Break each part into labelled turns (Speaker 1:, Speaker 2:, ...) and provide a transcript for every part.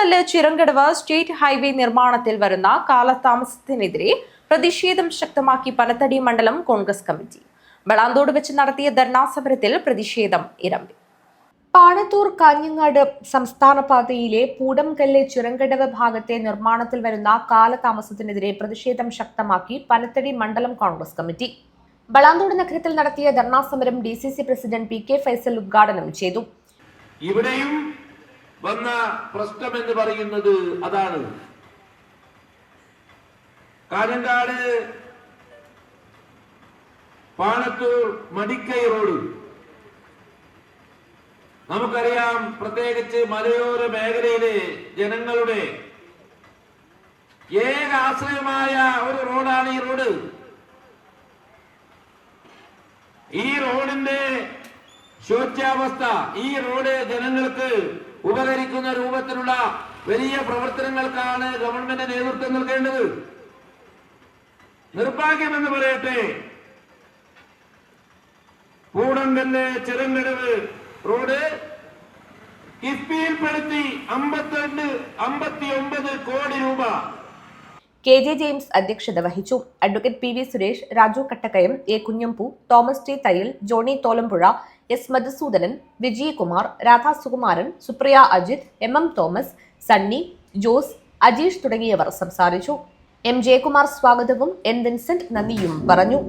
Speaker 1: Poodamkallu Chirankadavu state highway നിർമ്മാണത്തിൽ വരുന്ന കാലതാമസത്തിനെതിരെ പ്രതിഷേധം ശക്തമാക്കി പനത്തടി മണ്ഡലം കോൺഗ്രസ് കമ്മിറ്റി. വെളാന്തോട് വെച്ച് നടത്തിയ ധർണാസമരത്തിൽ പ്രതിഷേധം ഇരമ്പി. പാണത്തൂർ കാഞ്ഞങ്ങാട് സംസ്ഥാന പാതയിലെ പൂടംകല്ല് ചിറങ്കടവ് ഭാഗത്തെ നിർമ്മാണത്തിൽ വരുന്ന കാലതാമസത്തിനെതിരെ പ്രതിഷേധം ശക്തമാക്കി പനത്തടി മണ്ഡലം കോൺഗ്രസ് കമ്മിറ്റി. ബളാന്തോട് നഗരത്തിൽ നടത്തിയ ധർണാസമരം D C C president P K Faisal ഉദ്ഘാടനം ചെയ്തു.
Speaker 2: ഇവിടെയും വന്ന പ്രശ്നം എന്ന് പറയുന്നത് അതാണ്. കാഞ്ഞങ്കാട് പാണത്തൂർ മടിക്കൈ റോഡ്. നമുക്കറിയാം പ്രത്യേകിച്ച് മലയോര മേഖലയിലെ ജനങ്ങളുടെ ഏക ആശ്രയമായ ഒരു റോഡാണ് ഈ റോഡ്. ഈ റോഡിന്റെ ശോച്യാവസ്ഥ ഈ റോഡ് ജനങ്ങൾക്ക് ഉപകരിക്കുന്ന രൂപത്തിലുള്ള വലിയ പ്രവർത്തനങ്ങൾക്കാണ് ഗവൺമെന്റ് നേതൃത്വം നൽകേണ്ടത്. നിർഭാഗ്യം എന്ന് പറയട്ടെ കൂടംകല്ല് ചെറുങ്കടവ് റോഡ് കിഫ്ബിയിൽപ്പെടുത്തി അമ്പത്തിരണ്ട് അമ്പത്തി ഒമ്പത് കോടി രൂപ
Speaker 1: കെ ജെ ജെയിംസ് അധ്യക്ഷത വഹിച്ചു. Advocate P V Suresh Raju Kattakkayam A Kunhambu Thomas T Thayyil Johny Tholampuzha S Madhusoodanan Vijayakumar Radha Sukumaran Supriya Ajith M M Thomas Sunny Jose Ajeesh തുടങ്ങിയവർ സംസാരിച്ചു. എം ജയകുമാർ സ്വാഗതവും എൻ വിൻസെന്റ് നന്ദിയും പറഞ്ഞു.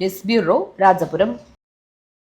Speaker 1: News bureau Rajapuram.